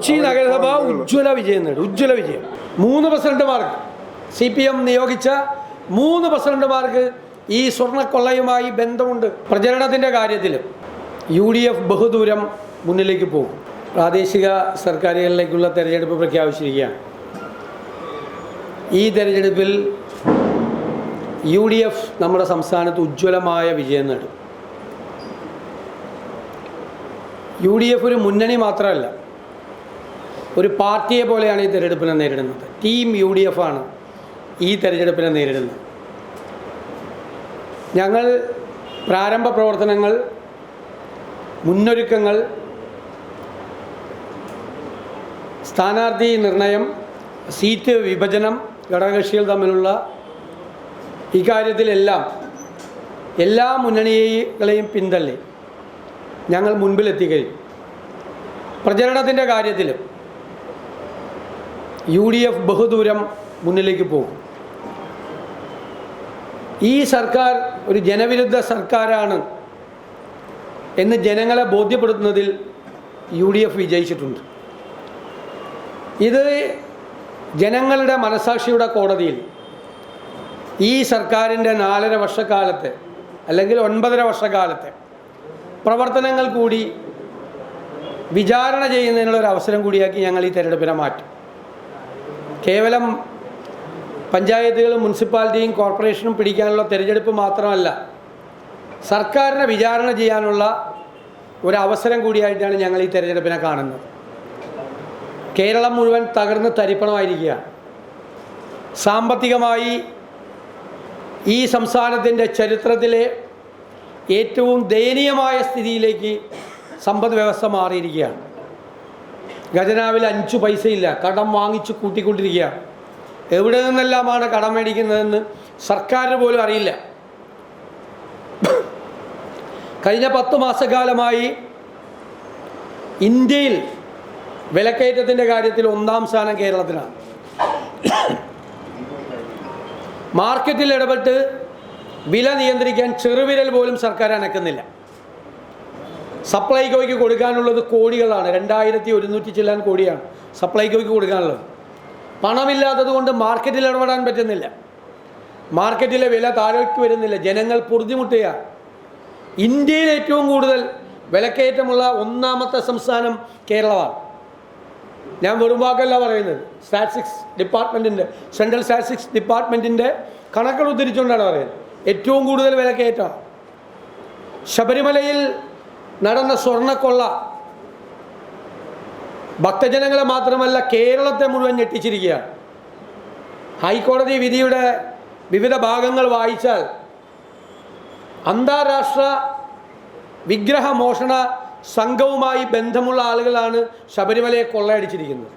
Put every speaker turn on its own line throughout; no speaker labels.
കൊച്ചി നഗരസഭ ഉജ്ജ്വല വിജയം നേടും ഉജ്ജ്വല വിജയം. മൂന്ന് പ്രസിഡന്റുമാർക്ക് സി പി എം നിയോഗിച്ച മൂന്ന് പ്രസിഡന്റുമാർക്ക് ഈ സ്വർണക്കൊള്ളയുമായി ബന്ധമുണ്ട്. പ്രചരണത്തിന്റെ കാര്യത്തിൽ യു ഡി എഫ് ബഹുദൂരം മുന്നിലേക്ക് പോകും. പ്രാദേശിക സർക്കാരുകളിലേക്കുള്ള തെരഞ്ഞെടുപ്പ് പ്രഖ്യാപിച്ചിരിക്കുകയാണ്. ഈ തെരഞ്ഞെടുപ്പിൽ യു ഡി എഫ് നമ്മുടെ സംസ്ഥാനത്ത് ഉജ്ജ്വലമായ വിജയം നേടും. യു ഡി എഫ് ഒരു മുന്നണി മാത്രമല്ല ഒരു പാർട്ടിയെ പോലെയാണ് ഈ തെരഞ്ഞെടുപ്പിനെ നേരിടുന്നത്. ടീം യു ഡി എഫ് ആണ് ഈ തെരഞ്ഞെടുപ്പിനെ നേരിടുന്നത്. ഞങ്ങൾ പ്രാരംഭ പ്രവർത്തനങ്ങൾ മുന്നൊരുക്കങ്ങൾ സ്ഥാനാർത്ഥി നിർണയം സീറ്റ് വിഭജനം ഘടകകക്ഷികൾ തമ്മിലുള്ള ഇക്കാര്യത്തിലെല്ലാം എല്ലാ മുന്നണികളെയും പിന്തള്ളി ഞങ്ങൾ മുൻപിലെത്തിക്കഴിഞ്ഞു. പ്രചരണത്തിന്റെ കാര്യത്തിലും യു ഡി എഫ് ബഹുദൂരം മുന്നിലേക്ക് പോകും. ഈ സർക്കാർ ഒരു ജനവിരുദ്ധ സർക്കാരാണ് എന്ന് ജനങ്ങളെ ബോധ്യപ്പെടുത്തുന്നതിൽ യു ഡി എഫ് വിജയിച്ചിട്ടുണ്ട്. ഇത് ജനങ്ങളുടെ മനസാക്ഷിയുടെ കോടതിയിൽ ഈ സർക്കാരിന്റെ നാലര വർഷക്കാലത്തെ അല്ലെങ്കിൽ ഒൻപതര വർഷക്കാലത്തെ പ്രവർത്തനങ്ങൾ കൂടി വിചാരണ ചെയ്യുന്നതിനുള്ള ഒരു അവസരം കൂടിയാക്കി ഞങ്ങൾ ഈ തെരഞ്ഞെടുപ്പിനെ മാറ്റും. കേവലം പഞ്ചായത്തുകളും മുനിസിപ്പാലിറ്റിയും കോർപ്പറേഷനും പിടിക്കാനുള്ള തിരഞ്ഞെടുപ്പ് മാത്രമല്ല സർക്കാരിനെ വിചാരണ ചെയ്യാനുള്ള ഒരവസരം കൂടിയായിട്ടാണ് ഞങ്ങൾ ഈ തിരഞ്ഞെടുപ്പിനെ കാണുന്നത്. കേരളം മുഴുവൻ തകർന്ന് തരിപ്പണമായിരിക്കുകയാണ്. സാമ്പത്തികമായി ഈ സംസ്ഥാനത്തിന്റെ ചരിത്രത്തിലെ ഏറ്റവും ദയനീയമായ സ്ഥിതിയിലേക്ക് സമ്പദ് വ്യവസ്ഥ മാറിയിരിക്കുകയാണ്. ഖജനാവിൽ അഞ്ചു പൈസയില്ല. കടം വാങ്ങിച്ച് കൂട്ടിക്കൊണ്ടിരിക്കുക എവിടെ നിന്നെല്ലാമാണ് കടം മേടിക്കുന്നതെന്ന് സർക്കാരിന് പോലും അറിയില്ല. കഴിഞ്ഞ പത്ത് മാസക്കാലമായി ഇന്ത്യയിൽ വിലക്കയറ്റത്തിന്റെ കാര്യത്തിൽ ഒന്നാം സ്ഥാനം കേരളത്തിലാണ്. മാർക്കറ്റിൽ ഇടപെട്ട് വില നിയന്ത്രിക്കാൻ ചെറുവിരൽ പോലും സർക്കാർ അനക്കുന്നില്ല. സപ്ലൈകോയ്ക്ക് കൊടുക്കാനുള്ളത് കോടികളാണ്. രണ്ടായിരത്തി ഒരുന്നൂറ്റി ചില്ലാൻ കോടിയാണ് സപ്ലൈകോയ്ക്ക് കൊടുക്കാനുള്ളത്. പണമില്ലാത്തത് കൊണ്ട് മാർക്കറ്റിൽ ഇടപെടാൻ പറ്റുന്നില്ല. മാർക്കറ്റിലെ വില താഴേക്ക് വരുന്നില്ല. ജനങ്ങൾ പൊറുതിമുട്ടുകയാണ് ഇന്ത്യയിൽ ഏറ്റവും കൂടുതൽ വിലക്കയറ്റമുള്ള ഒന്നാമത്തെ സംസ്ഥാനം കേരളമാണ്. ഞാൻ വെറും വാക്കല്ല പറയുന്നത്. സ്റ്റാറ്റിസ്റ്റിക്സ് ഡിപ്പാർട്ട്മെന്റിന്റെ സെൻട്രൽ സ്റ്റാറ്റിസ്റ്റിക്സ് ഡിപ്പാർട്ട്മെന്റിന്റെ കണക്കുകൾ ഉദ്ധരിച്ചുകൊണ്ടാണ് പറയുന്നത്. ഏറ്റവും കൂടുതൽ വിലക്കയറ്റം ശബരിമലയിൽ നടന്ന സ്വർണക്കൊള്ള. ഭക്തജനങ്ങളെ മാത്രമല്ല കേരളത്തെ മുഴുവൻ ഞെട്ടിച്ചിരിക്കുകയാണ്. ഹൈക്കോടതി വിധിയുടെ വിവിധ ഭാഗങ്ങൾ വായിച്ചാൽ അന്താരാഷ്ട്ര വിഗ്രഹ മോഷണ സംഘവുമായി ബന്ധമുള്ള ആളുകളാണ് ശബരിമലയെ കൊള്ളയടിച്ചിരിക്കുന്നത്.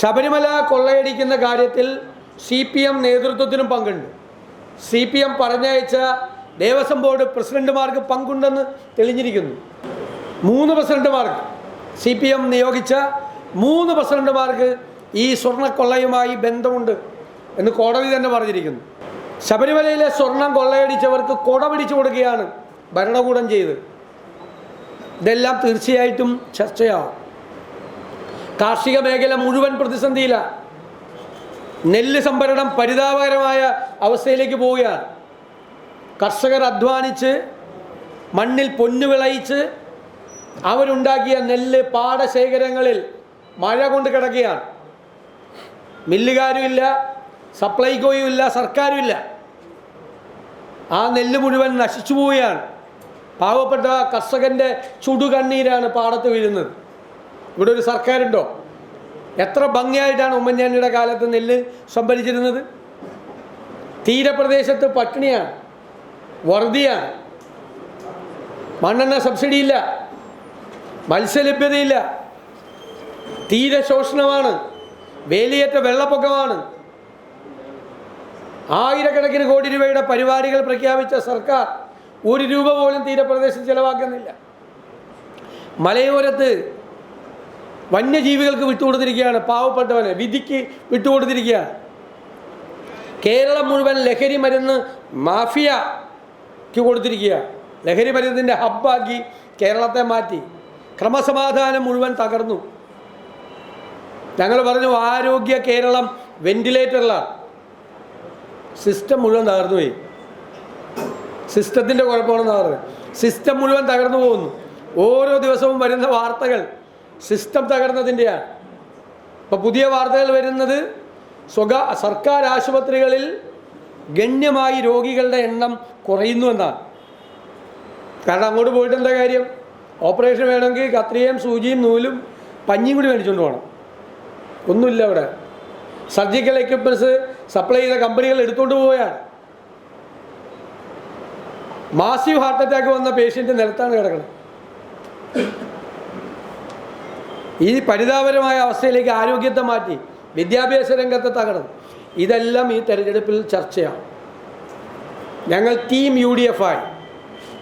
ശബരിമല കൊള്ളയടിക്കുന്ന കാര്യത്തിൽ സി പി എം നേതൃത്വത്തിനും പങ്കുണ്ട്. സി പി എം പറഞ്ഞയച്ച ദേവസ്വം ബോർഡ് പ്രസിഡന്റുമാർക്ക് പങ്കുണ്ടെന്ന് തെളിഞ്ഞിരിക്കുന്നു. മൂന്ന് പ്രസിഡന്റുമാർക്ക് സി പി എം നിയോഗിച്ച മൂന്ന് പ്രസിഡന്റുമാർക്ക് ഈ സ്വർണക്കൊള്ളയുമായി ബന്ധമുണ്ട് എന്ന് കോടതി തന്നെ പറഞ്ഞിരിക്കുന്നു. ശബരിമലയിലെ സ്വർണം കൊള്ളയടിച്ചവർക്ക് കൊട പിടിച്ചു കൊടുക്കുകയാണ് ഭരണകൂടം ചെയ്ത് ഇതെല്ലാം തീർച്ചയായിട്ടും ചർച്ചയാവും കാർഷിക മേഖല മുഴുവൻ പ്രതിസന്ധിയിലാണ്. നെല്ല് സംഭരണം പരിതാപകരമായ അവസ്ഥയിലേക്ക് പോവുകയാണ്. കർഷകർ അധ്വാനിച്ച് മണ്ണിൽ പൊന്നു വിളയിച്ച് അവരുണ്ടാക്കിയ നെല്ല് പാടശേഖരങ്ങളിൽ മഴ കൊണ്ട് കിടക്കുകയാണ്. മില്ലുകാരും ഇല്ല സപ്ലൈകോയും ഇല്ല സർക്കാരും ഇല്ല ആ നെല്ല് മുഴുവൻ നശിച്ചു പോവുകയാണ്. പാവപ്പെട്ട കർഷകന്റെ ചുടുകണ്ണീരാണ് പാടത്ത് വീഴുന്നത്. ഇവിടെ ഒരു സർക്കാരുണ്ടോ? എത്ര ഭംഗിയായിട്ടാണ് ഉമ്മൻചാണ്ടിയുടെ കാലത്ത് നെല്ല് സംഭരിച്ചിരുന്നത്? തീരപ്രദേശത്ത് പട്ടിണിയാണ്. വറുതിയാണ് മണ്ണെണ്ണ സബ്സിഡിയില്ല. മത്സ്യലഭ്യതയില്ല. തീരെ ശോഷണമാണ്. വേലിയേറ്റ വെള്ളപ്പൊക്കമാണ്. ആയിരക്കണക്കിന് കോടി രൂപയുടെ പരിപാടികൾ പ്രഖ്യാപിച്ച സർക്കാർ ഒരു രൂപ പോലും തീരപ്രദേശത്ത് ചെലവാക്കുന്നില്ല. മലയോരത്ത് വന്യജീവികൾക്ക് വിട്ടുകൊടുത്തിരിക്കുകയാണ്. പാവപ്പെട്ടവന് വിധിക്ക് വിട്ടുകൊടുത്തിരിക്കുകയാണ്. കേരളം മുഴുവൻ ലഹരി മരുന്ന് മാഫിയക്ക് കൊടുത്തിരിക്കുക. ലഹരി മരുന്നിന്റെ ഹബ്ബാക്കി കേരളത്തെ മാറ്റി. ക്രമസമാധാനം മുഴുവൻ തകർന്നു. ഞങ്ങൾ പറഞ്ഞു ആരോഗ്യ കേരളം വെന്റിലേറ്ററിലാണ് സിസ്റ്റം മുഴുവൻ തകർന്നു പോയി. സിസ്റ്റത്തിന്റെ കുഴപ്പമാണെന്ന് പറഞ്ഞത് സിസ്റ്റം മുഴുവൻ തകർന്നു പോകുന്നു. ഓരോ ദിവസവും വരുന്ന വാർത്തകൾ സിസ്റ്റം തകർന്നതിന്റെയാണ് ഇപ്പോൾ പുതിയ വാർത്തകൾ വരുന്നത് സ്വകാ സർക്കാർ ആശുപത്രികളിൽ ഗണ്യമായി രോഗികളുടെ എണ്ണം കുറയുന്നു എന്നാണ് കാരണം അങ്ങോട്ട് പോയിട്ട് എന്താ കാര്യം? ഓപ്പറേഷൻ വേണമെങ്കിൽ കത്രികയും സൂചിയും നൂലും പഞ്ഞിയും കൂടി മേടിച്ചുകൊണ്ട് പോകണം ഒന്നുമില്ല അവിടെ. സർജിക്കൽ എക്യുപ്മെന്റ്സ് സപ്ലൈ ചെയ്ത കമ്പനികൾ എടുത്തുകൊണ്ട് പോവുകയാണ്. മാസീവ് ഹാർട്ട് അറ്റാക്ക് വന്ന പേഷ്യന്റ് നിലത്താണ് കിടക്കുന്നത് ഈ പരിതാപരമായ അവസ്ഥയിലേക്ക് ആരോഗ്യത്തെ മാറ്റി വിദ്യാഭ്യാസ രംഗത്തെ തകർന്നു. ഇതെല്ലാം ഈ തെരഞ്ഞെടുപ്പിൽ ചർച്ചയാണ്. ഞങ്ങൾ ടീം യു ഡി എഫ് ആയി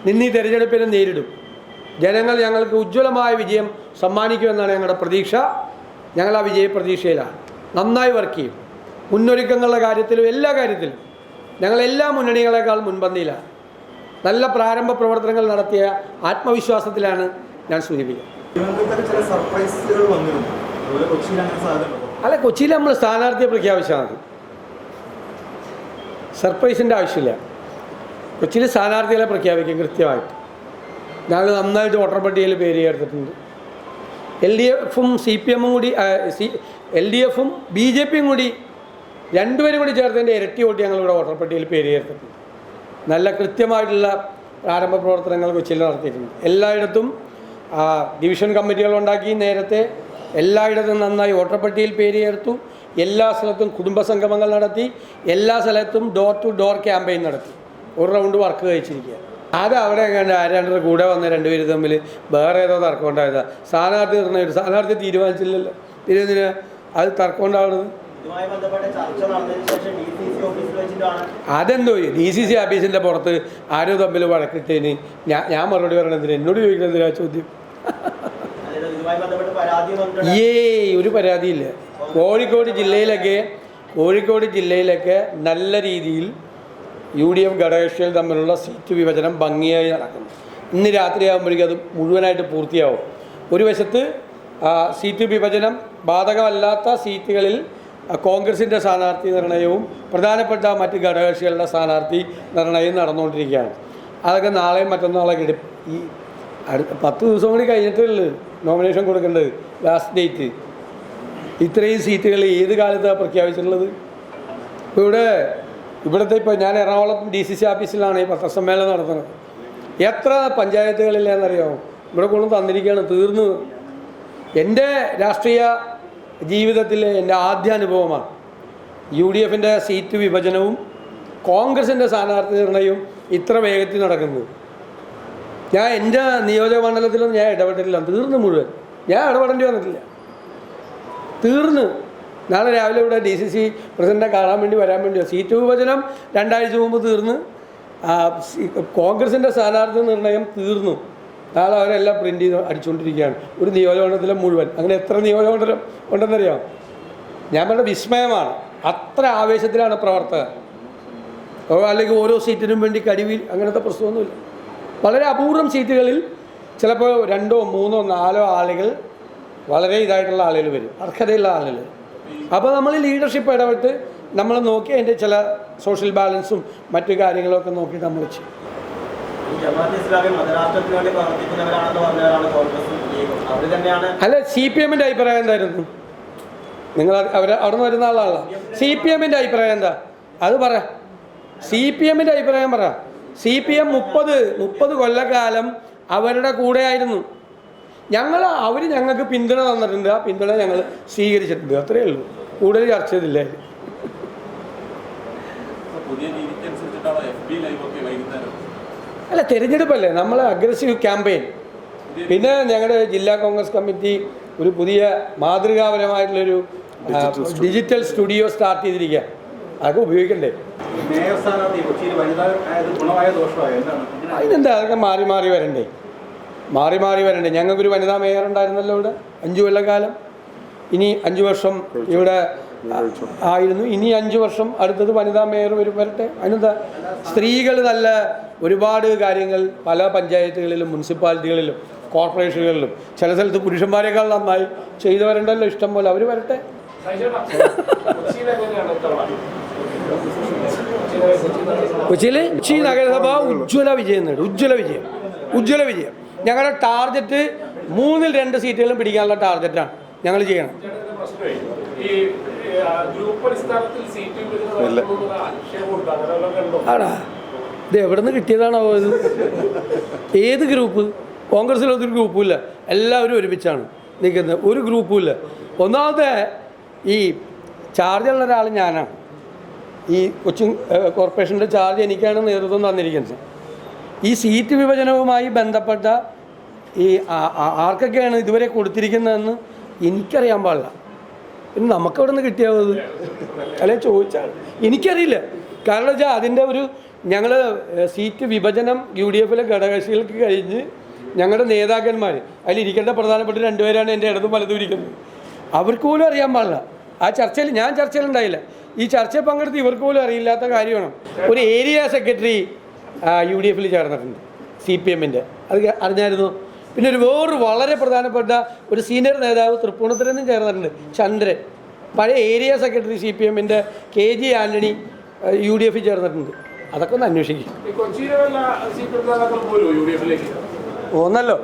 നിന്ന് ഈ തെരഞ്ഞെടുപ്പിനെ നേരിടും. ജനങ്ങൾ ഞങ്ങൾക്ക് ഉജ്ജ്വലമായ വിജയം സമ്മാനിക്കുമെന്നാണ് ഞങ്ങളുടെ പ്രതീക്ഷ. ഞങ്ങൾ ആ വിജയ പ്രതീക്ഷയിലാണ്. നന്നായി വർക്ക് ചെയ്യും. മുന്നൊരുക്കങ്ങളുടെ കാര്യത്തിലും എല്ലാ കാര്യത്തിലും ഞങ്ങൾ എല്ലാ മുന്നണികളെക്കാൾ മുൻപന്തിയിലാണ്. നല്ല പ്രാരംഭ പ്രവർത്തനങ്ങൾ നടത്തിയ ആത്മവിശ്വാസത്തിലാണ് ഞാൻ സൂചിപ്പിക്കുന്നത്. അല്ല കൊച്ചിയിൽ നമ്മൾ സ്ഥാനാർത്ഥിയെ പ്രഖ്യാപിച്ചാൽ മതി. സർപ്രൈസിന്റെ ആവശ്യമില്ല. കൊച്ചിയിൽ സ്ഥാനാർത്ഥികളെ പ്രഖ്യാപിക്കും കൃത്യമായിട്ട്. ഞങ്ങൾ നന്നായിട്ട് വോട്ടർ പട്ടികയിൽ പേര് ചേർത്തിട്ടുണ്ട്. എൽ ഡി എഫും സി പി എമ്മും കൂടി സി എൽ ഡി എഫും ബി ജെ പിയും കൂടി രണ്ടുപേരും കൂടി ചേർത്തതിന്റെ ഇരട്ടി വോട്ട് ഞങ്ങളിവിടെ വോട്ടർ പട്ടികയിൽ പേര് ചേർത്തിട്ടുണ്ട്. നല്ല കൃത്യമായിട്ടുള്ള പ്രാരംഭ പ്രവർത്തനങ്ങൾ കൊച്ചിയിൽ നടത്തിയിട്ടുണ്ട്. എല്ലായിടത്തും ഡിവിഷൻ കമ്മിറ്റികൾ ഉണ്ടാക്കി നേരത്തെ എല്ലായിടത്തും നന്നായി വോട്ടർ പട്ടികയിൽ പേര് ചേർത്തു. എല്ലാ സ്ഥലത്തും കുടുംബസംഗമങ്ങൾ നടത്തി എല്ലാ സ്ഥലത്തും ഡോർ ടു ഡോർ ക്യാമ്പയിൻ നടത്തി. ഒരു റൗണ്ട് വർക്ക് കഴിച്ചിരിക്കുക. അത് അവിടെ കണ്ട് ആരാണ്ട് കൂടെ വന്ന രണ്ടുപേരും തമ്മിൽ വേറെ ഏതോ തർക്കം ഉണ്ടായതാണ് സ്ഥാനാർത്ഥി നിർണയം സ്ഥാനാർത്ഥി തീരുമാനിച്ചില്ലല്ലോ. തിരുവനന്തപുരം അത് തർക്കം ഉണ്ടാവുന്നത് അതെന്തോ? ഡി സി സി ഓഫീസിന്റെ പുറത്ത് ആരോ തമ്മിൽ വഴക്കിട്ടതിന് ഞാൻ ഞാൻ മറുപടി പറയണതിന് എന്നോട് ചോദിക്കുന്നതിനാ ആ ചോദ്യം? ഏയ് ഒരു പരാതിയില്ല. കോഴിക്കോട് ജില്ലയിലൊക്കെ കോഴിക്കോട് ജില്ലയിലൊക്കെ നല്ല രീതിയിൽ യു ഡി എഫ് ഘടകകക്ഷികൾ തമ്മിലുള്ള സീറ്റ് വിഭജനം ഭംഗിയായി നടക്കുന്നു. ഇന്ന് രാത്രിയാകുമ്പോഴേക്കും അത് മുഴുവനായിട്ട് പൂർത്തിയാവും. ഒരു വശത്ത് സീറ്റ് വിഭജനം ബാധകമല്ലാത്ത സീറ്റുകളിൽ കോൺഗ്രസിന്റെ സ്ഥാനാർത്ഥി നിർണയവും പ്രധാനപ്പെട്ട മറ്റ് ഘടകകക്ഷികളുടെ സ്ഥാനാർത്ഥി നിർണയവും നടന്നുകൊണ്ടിരിക്കുകയാണ്. അതൊക്കെ നാളെയും മറ്റന്നാളൊക്കെ ഈ അടുത്ത പത്ത് ദിവസം കൂടി കഴിഞ്ഞിട്ടുള്ളൂ നോമിനേഷൻ കൊടുക്കേണ്ടത്? ലാസ്റ്റ് ഡേറ്റ് ഇത്രയും സീറ്റുകൾ ഏത് കാലത്താണ് പ്രഖ്യാപിച്ചിട്ടുള്ളത്? ഇവിടെ ഇവിടുത്തെ ഇപ്പോൾ ഞാൻ എറണാകുളം ഡി സി സി ഓഫീസിലാണ് ഈ പത്രസമ്മേളനം നടത്തുന്നത്. എത്ര പഞ്ചായത്തുകളില്ലെന്നറിയാമോ ഇവിടെ കൊണ്ടു തന്നിരിക്കുകയാണ് തീർന്നു. എന്റെ രാഷ്ട്രീയ ജീവിതത്തിലെ എന്റെ ആദ്യ അനുഭവമാണ് യു ഡി എഫിന്റെ സീറ്റ് വിഭജനവും കോൺഗ്രസിന്റെ സ്ഥാനാർത്ഥി നിർണയവും ഇത്ര വേഗത്തിൽ നടക്കുന്നത്. ഞാൻ എന്റെ നിയോജക മണ്ഡലത്തിലും ഞാൻ ഇടപെട്ടിട്ടില്ല തീർന്നു മുഴുവൻ. ഞാൻ ഇടപെടേണ്ടി വന്നിട്ടില്ല. തീർന്ന്. നാളെ രാവിലെ ഇവിടെ ഡി സി സി പ്രസിഡന്റിനെ കാണാൻ വേണ്ടി വരാൻ വേണ്ടിയോ സീറ്റ് വിഭജനം രണ്ടാഴ്ച മുമ്പ് തീർന്ന്. കോൺഗ്രസിന്റെ സ്ഥാനാർത്ഥി നിർണയം തീർന്നു. നാളെ അവരെല്ലാം പ്രിന്റ് ചെയ്ത് അടിച്ചുകൊണ്ടിരിക്കുകയാണ് ഒരു നിയോജകമണ്ഡലം മുഴുവൻ. അങ്ങനെ എത്ര നിയോജകമണ്ഡലം ഉണ്ടെന്നറിയാം? ഞാൻ പറഞ്ഞ വിസ്മയമാണ്. അത്ര ആവേശത്തിലാണ് പ്രവർത്തകർ. അല്ലെങ്കിൽ ഓരോ സീറ്റിനും വേണ്ടി കടിവിൽ അങ്ങനത്തെ പ്രശ്നമൊന്നുമില്ല. വളരെ അപൂർവം സീറ്റുകളിൽ ചിലപ്പോൾ രണ്ടോ മൂന്നോ നാലോ ആളുകൾ വളരെ ഇതായിട്ടുള്ള ആളുകൾ വരും. അർഹതയുള്ള ആളുകൾ. അപ്പോൾ നമ്മൾ ലീഡർഷിപ്പ് ഇടപെട്ട് നമ്മൾ നോക്കി അതിന്റെ ചില സോഷ്യൽ ബാലൻസും മറ്റു കാര്യങ്ങളൊക്കെ നോക്കി നമ്മൾ ചെയ്യും. അല്ല സി പി എമ്മിന്റെ അഭിപ്രായം എന്തായിരുന്നു? നിങ്ങൾ അവർ അവിടെ നിന്ന് വരുന്ന ആളാണല്ലോ. സി പി എമ്മിന്റെ അഭിപ്രായം എന്താ? അത് പറ. സി പി എമ്മിന്റെ അഭിപ്രായം പറ. സി പി എം മുപ്പത് മുപ്പത് കൊല്ലക്കാലം അവരുടെ കൂടെ ആയിരുന്നു ഞങ്ങൾ അവർ ഞങ്ങൾക്ക് പിന്തുണ തന്നിട്ടുണ്ട്. ആ പിന്തുണ ഞങ്ങൾ സ്വീകരിച്ചിട്ടുണ്ട്. അത്രയേ ഉള്ളൂ. കൂടുതൽ ചർച്ച ചെയ്തില്ല അല്ല തിരഞ്ഞെടുപ്പല്ലേ. നമ്മൾ അഗ്രസീവ് ക്യാമ്പയിൻ പിന്നെ ഞങ്ങളുടെ ജില്ലാ കോൺഗ്രസ് കമ്മിറ്റി ഒരു പുതിയ മാതൃകാപരമായിട്ടുള്ളൊരു ഡിജിറ്റൽ സ്റ്റുഡിയോ സ്റ്റാർട്ട് ചെയ്തിരിക്കുക അതൊക്കെ ഉപയോഗിക്കണ്ടേ. അതിനെന്താ? അതൊക്കെ മാറി മാറി വരണ്ടേ. മാറി മാറി വരണ്ടേ? ഞങ്ങൾക്കൊരു വനിതാ മേയർ ഉണ്ടായിരുന്നല്ലോ ഇവിടെ അഞ്ചു കൊല്ലക്കാലം ഇനി അഞ്ചു വർഷം ഇവിടെ ആയിരുന്നു. ഇനി അഞ്ചു വർഷം അടുത്തത് വനിതാ മേയർ വരും വരട്ടെ? അതിനെന്താ? സ്ത്രീകൾ നല്ല ഒരുപാട് കാര്യങ്ങൾ പല പഞ്ചായത്തുകളിലും മുനിസിപ്പാലിറ്റികളിലും കോർപ്പറേഷനുകളിലും ചില സ്ഥലത്ത് പുരുഷന്മാരെക്കാൾ നന്നായി ചെയ്തു വരണ്ടല്ലോ ഇഷ്ടം പോലെ. അവർ വരട്ടെ? കൊച്ചിയിൽ കൊച്ചി നഗരസഭ ഉജ്ജ്വല വിജയം നേടും. ഉജ്ജ്വല വിജയം. ഉജ്ജ്വല വിജയം. ഞങ്ങളുടെ ടാർഗറ്റ് മൂന്നിൽ രണ്ട് സീറ്റുകളും പിടിക്കാനുള്ള ടാർഗറ്റാണ് ഞങ്ങൾ ചെയ്യണം. ആടാ ഇത് എവിടെ നിന്ന് കിട്ടിയതാണോ ഇത്? ഏത് ഗ്രൂപ്പ്? കോൺഗ്രസ്സിലൊന്നും ഒരു ഗ്രൂപ്പും ഇല്ല. എല്ലാവരും ഒരുമിച്ചാണ് നിൽക്കുന്നത്. ഒരു ഗ്രൂപ്പുമില്ല ഒന്നാമത്തെ ഈ ചാർജുള്ള ഒരാൾ ഞാനാണ്. ഈ കൊച്ചിൻ കോർപ്പറേഷന്റെ ചാർജ് എനിക്കാണ് നേതൃത്വം തന്നിരിക്കുന്നത്. ഈ സീറ്റ് വിഭജനവുമായി ബന്ധപ്പെട്ട ഈ ആർക്കൊക്കെയാണ് ഇതുവരെ കൊടുത്തിരിക്കുന്നതെന്ന് എനിക്കറിയാൻ പാടില്ല. പിന്നെ നമുക്കവിടെ നിന്ന് കിട്ടിയാവത് അല്ലെ ചോദിച്ചാൽ എനിക്കറിയില്ല. കാരണം വെച്ചാൽ അതിന്റെ ഒരു ഞങ്ങൾ സീറ്റ് വിഭജനം യു ഡി എഫിലെ ഘടകകക്ഷികൾക്ക് കഴിഞ്ഞ് ഞങ്ങളുടെ നേതാക്കന്മാർ അതിലിരിക്കേണ്ട പ്രധാനപ്പെട്ട രണ്ടുപേരാണ് എന്റെ ഇടതും വലതും ഇരിക്കുന്നത്. അവർക്ക് പോലും അറിയാൻ പാടില്ല. ആ ചർച്ചയിൽ ഞാൻ ചർച്ചയിലുണ്ടായില്ല ഈ ചർച്ചയിൽ പങ്കെടുത്ത് ഇവർക്ക് പോലും അറിയില്ലാത്ത കാര്യമാണ്. ഒരു ഏരിയ സെക്രട്ടറി യു ഡി എഫിൽ ചേർന്നിട്ടുണ്ട്. സി പി എമ്മിന്റെ. അത് അറിഞ്ഞായിരുന്നു? പിന്നെ ഒരു വേറൊരു വളരെ പ്രധാനപ്പെട്ട ഒരു സീനിയർ നേതാവ് തൃപ്പൂണിത്തുറയിൽ നിന്നും ചേർന്നിട്ടുണ്ട് ചന്ദ്രൻ. പഴയ ഏരിയ സെക്രട്ടറി സി പി എമ്മിന്റെ K G Antony U D എഫിൽ ചേർന്നിട്ടുണ്ട്. അതൊക്കെ ഒന്ന് അന്വേഷിക്കും. ഒന്നല്ലോ.